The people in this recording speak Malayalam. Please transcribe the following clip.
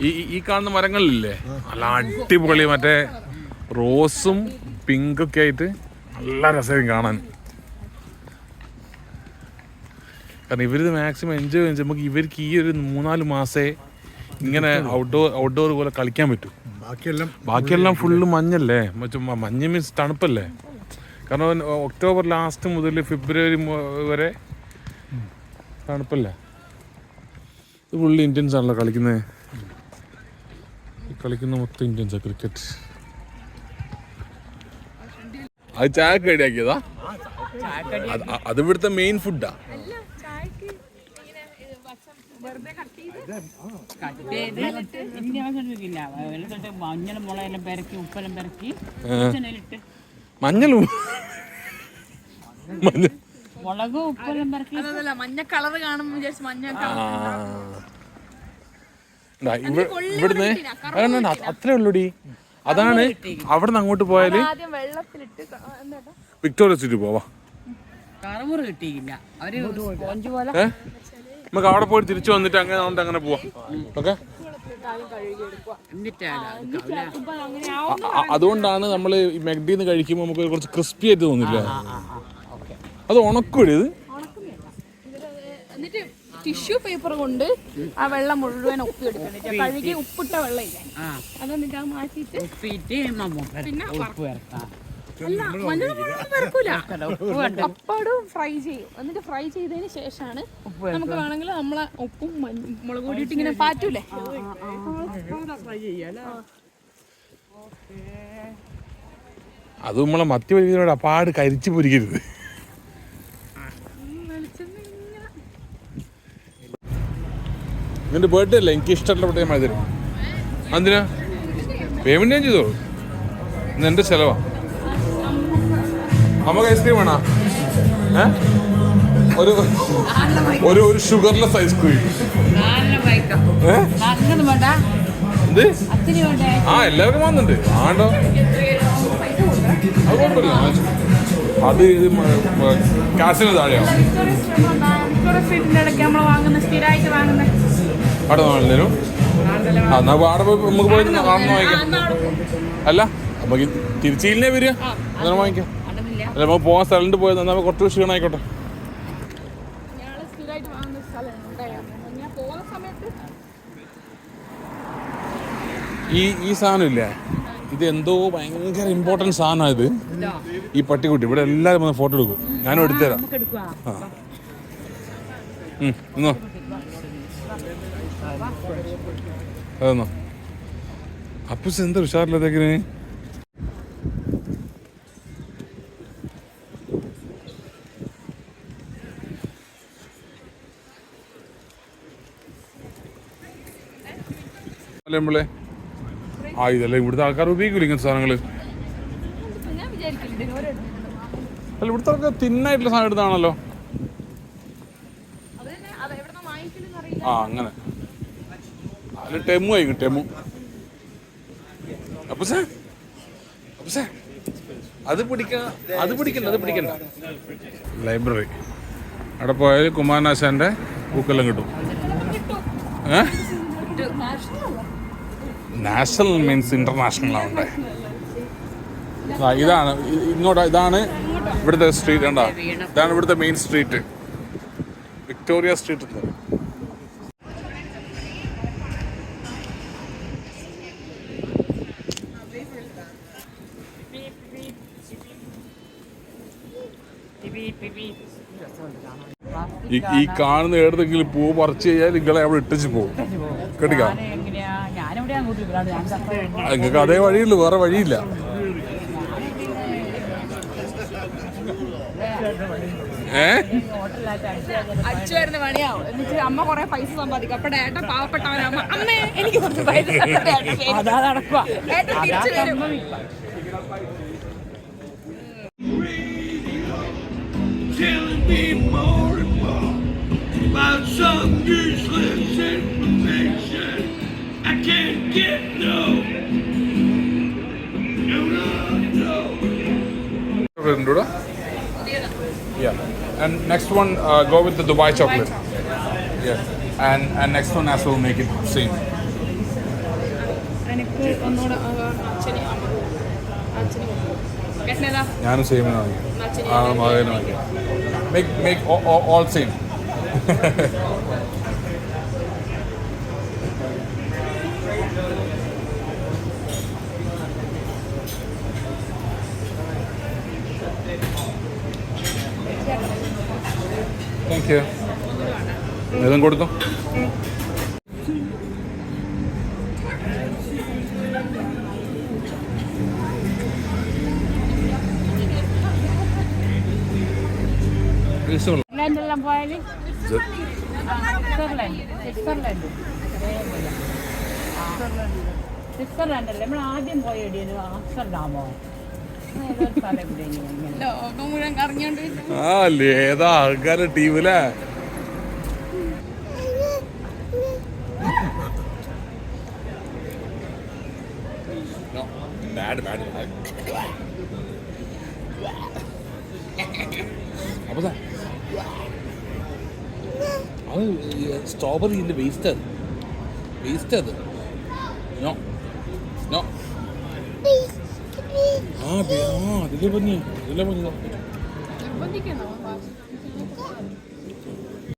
ഈ ഈ- കാണുന്ന മരങ്ങളില്ലേ നല്ല അടിപൊളി മറ്റേ റോസും പിങ്കൊക്കെ ആയിട്ട് നല്ല രസമായിരിക്കും കാണാൻ. കാരണം ഇവരിത് മാക്സിമം എൻജോയ് ചെയ്യാൻ നമുക്ക് ഇവർക്ക് ഈ ഒരു മൂന്നാൽ മാസേ ഇങ്ങനെ ഔട്ട്ഡോർ ഔട്ട്ഡോർ പോലെ കളിക്കാൻ പറ്റും. ബാക്കിയെല്ലാം ബാക്കിയെല്ലാം ഫുള്ള് മഞ്ഞല്ലേ? മഞ്ഞ് മീൻസ് തണുപ്പല്ലേ? കാരണം ഒക്ടോബർ ലാസ്റ്റ് മുതൽ ഫെബ്രുവരി വരെ തണുപ്പല്ലേ? ഇത് ഫുള്ള് ഇന്ത്യൻസ് ആണല്ലോ കളിക്കുന്നത്. കളിക്കുന്ന മൊത്തം ഇന്ത്യൻസാ ക്രിക്കറ്റ് അത് ചായ റെഡിയാക്കിയതാ അത് ഇവിടുത്തെ മെയിൻ ഫുഡാ മുളയെല്ലാം പെരക്കി ഉപ്പെല്ലാം പെരക്കി മഞ്ഞളും മഞ്ഞ മുളക് ഉപ്പെല്ലാം പെരക്കി മഞ്ഞ കളർ കാണുമ്പോ മഞ്ഞ ഇവിടുന്ന് അതാണ് അത്രേ ഉള്ളൂടി. അതാണ് അവിടെ നിന്ന് അങ്ങോട്ട് പോയാൽ വിക്ടോറിയ സിറ്റി പോവാ. കറമുറ് കിട്ടിയില്ല. അവർ സ്പോഞ്ച് പോലെ ഏ? നമുക്ക് അവിടെ പോയി തിരിച്ചു വന്നിട്ട് അങ്ങനെ വന്നിട്ട് അങ്ങനെ പോവാം. ഓക്കെ? അതുകൊണ്ടാണ് നമ്മൾ ഈ മെഗ്ഡിന്ന് കഴിക്കുമ്പോൾ നമുക്ക് കുറച്ച് ക്രിസ്പി ആയിട്ട് തോന്നില്ല. അത് ഉണക്കൂടി ഇത്. എന്നിട്ട് ടിഷ്യൂ പേപ്പർ കൊണ്ട് ആ വെള്ളം മുഴുവൻ ഒപ്പി എടുക്കണം കഴുകി ഉപ്പിട്ട വെള്ളം ഇല്ലേ? അത് മാറ്റിയിട്ട് ഉപ്പിട്ട് അല്ല മഞ്ഞൾ പെരക്കൂല അപ്പാടും ഫ്രൈ ചെയ്യും. എന്നിട്ട് ഫ്രൈ ചെയ്തതിന് ശേഷമാണ് നമുക്ക് വേണമെങ്കിൽ നമ്മളെ ഉപ്പും മുളക് പൊടിയിട്ട് ഇങ്ങനെ പാറ്റൂലേ? അത് നമ്മളെ മത്തി പൊരിക്കുന്നതോടെ അപ്പാട് കരിച്ചു പൊരിക്കരുത്. നിന്റെ ബർത്ത്ഡേ അല്ലേ? എനിക്ക് ഇഷ്ടമുള്ള മഴ തരും. എന്തിനാ? പേയ്മെന്റ് ഞാൻ ചെയ്തോളൂ ഇന്ന് എന്റെ ചെലവാ. നമുക്ക് ഐസ്ക്രീം വേണോ ഏ? ഒരു ഒരു ഒരു ഷുഗർലെസ് ഐസ്ക്രീം ആ എല്ലാവർക്കും വന്നിട്ടുണ്ട് ആണ്ടോ? അത് കുഴപ്പമില്ല അത് ഇത് കാശിന് താഴെയാവും. അവിടെ നാളിലും ആ അവിടെ പോയി നമുക്ക് പോയി കാണുന്ന വാങ്ങിക്കാം. അല്ല നമുക്ക് തിരിച്ചില്ലേ വരിക. അങ്ങനെ വാങ്ങിക്കാം. അല്ല നമുക്ക് പോകാൻ സ്ഥലത്ത് പോയത്. എന്നാൽ കുറച്ച് ക്ഷീണമായിക്കോട്ടെ ഈ ഈ സാധനമില്ല ഇത് എന്തോ ഭയങ്കര ഇമ്പോർട്ടന്റ് സാധനമാണ് ഇത്. ഈ പട്ടിക്കുട്ടി. ഇവിടെ എല്ലാവരും വന്ന് ഫോട്ടോ എടുക്കും. ഞാനും എടുത്തുതരാം. നമുക്ക് ഇന്നോ. അതെന്നോ അപ്പൂസ് എന്താ ഉഷാറില്ലത്തേക്കിന് അല്ലേ ആ ഇതല്ലേ ഇവിടുത്തെ ആൾക്കാർ ഉപയോഗിക്കില്ല ഇങ്ങനത്തെ സാധനങ്ങൾ അല്ല ഇവിടുത്തെ ആൾക്കാർ തിന്നായിട്ടുള്ള സാധനം എടുത്താണല്ലോ ആ അങ്ങനെ. അതിൽ ടെമു ആയിരിക്കും ടെമു. അപ്പൊ സാർ അപ്പൊ സാർ. അത് പിടിക്ക അത് പിടിക്കണ്ട അത് പിടിക്കണ്ട. ലൈബ്രറി. അവിടെ പോയാൽ കുമാരനാശാന്റെ ബുക്കെല്ലാം കിട്ടും. നാഷണൽ മീൻസ് ഇന്റർനാഷണൽ ആവണ്ടേ? ഇതാണ് ഇങ്ങോട്ട് ഇതാണ് ഇവിടുത്തെ സ്ട്രീറ്റ് ഉണ്ടാ ഇതാണ് ഇവിടുത്തെ മെയിൻ സ്ട്രീറ്റ്. വിക്ടോറിയ സ്ട്രീറ്റ് എന്ന് പറയും. ഈ ഈ കാണുന്ന ഏതെങ്കിലും പൂ പറിച്ചു കഴിഞ്ഞാൽ നിങ്ങളെ അവിടെ ഇട്ടിച്ച് പോകും. കേട്ടിക്കാം നിങ്ങൾക്ക് അതേ വഴിയുള്ളൂ വേറെ വഴിയില്ല. ഏ? അച്ഛ വരുന്ന പണിയാവും. എന്നിട്ട് അമ്മ കുറെ പൈസ സമ്പാദിക്കും. അപ്പൊ അമ്മേ. എനിക്ക് കുറച്ച് പൈസ തിരിച്ചു വരും. me more and more about some useless information. I can't get no. No, no, no. വരുന്നുണ്ടോ Yeah. And next one, uh, go with the Dubai chocolate. Yeah. And and next one as well, make it same. എനിക്ക് ഒന്നുകൂടെ ആ, അച്ഛനെ അമ്മ make all, all, all same. Thank you ഇതും കൊടുത്തോ സ്വിറ്റ്സർലൻഡെല്ലാം പോയാൽ സ്വിറ്റ്സർലൻഡ്. സ്വിറ്റ്സർലൻഡ്. സ്വിറ്റ്സർലൻഡ്. അല്ലേ നമ്മൾ ആദ്യം പോയ എവിടെയാണ്? ആംസ്റ്റർഡാമോ? ആ ഏതാ ആൾക്കാരുടെ ടീമിലെ? ബാഡ് ബാഡ് അപ്പൊ അത് സ്ട്രോബെറി വേസ്റ്റ് അത്. വേസ്റ്റ് അത്. നോ നോ ആ ബി- ആ അതിലെ പഞ്ഞി അതിലെ പഞ്ഞി നിർബന്ധിക്കണോ?